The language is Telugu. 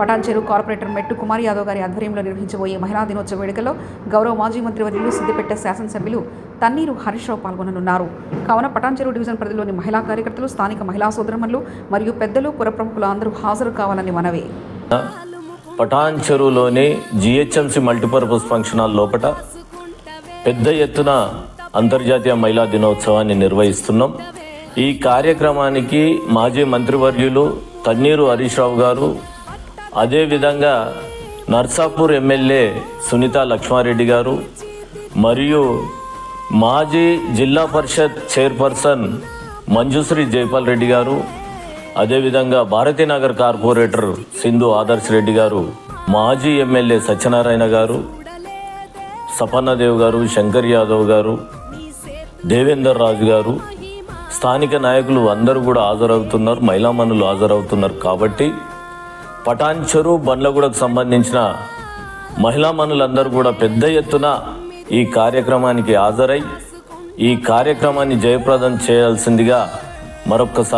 పటాన్ చెరువు కార్పొరేటర్ మెట్టు కుమార్ యాదవ్ గారి ఆధ్వర్యంలో నిర్వహించబోయే మహిళా దినోత్సవ వేడుకలో గౌరవ మాజీ మంత్రివర్యులు సిద్దిపేట శాసనసభ్యులు తన్నీరు హరీష్ రావు పాల్గొననున్నారు. కావున పటాన్ చెరువు డివిజన్ పరిధిలోని మహిళా కార్యకర్తలు స్థానిక మహిళా సోదరమన్లు మరియు పెద్దలు పుర ప్రముఖులు అందరూ హాజరు కావాలని మనవి. పటాన్ చెరువులోని జిహెచ్ఎంసి మల్టీపర్పస్ ఫంక్షన్ హాల్ లోపల పెద్ద ఎత్తున అంతర్జాతీయ మహిళా దినోత్సవాన్ని నిర్వహిస్తున్నాం. ఈ కార్యక్రమానికి మాజీ మంత్రివర్యులు తన్నీరు హరీష్ రావు గారు అదేవిధంగా నర్సాపూర్ ఎమ్మెల్యే సునీత లక్ష్మారెడ్డి గారు మరియు మాజీ జిల్లా పరిషత్ చైర్పర్సన్ మంజుశ్రీ జైపాల్ రెడ్డి గారు అదేవిధంగా భారతీనగర్ కార్పొరేటర్ సింధు ఆదర్శ్ రెడ్డి గారు మాజీ ఎమ్మెల్యే సత్యనారాయణ గారు సపన్నదేవ్ గారు శంకర్ యాదవ్ గారు దేవేందర్ రాజు గారు స్థానిక నాయకులు అందరూ కూడా హాజరవుతున్నారు మహిళామణులు హాజరవుతున్నారు కాబట్టి పటాన్చెరు బండ్లగూడకు సంబంధించిన మహిళా మనులందరూ కూడా పెద్ద ఎత్తున ఈ కార్యక్రమానికి హాజరై ఈ కార్యక్రమాన్ని జయప్రదం చేయాల్సిందిగా మరొక్కసారి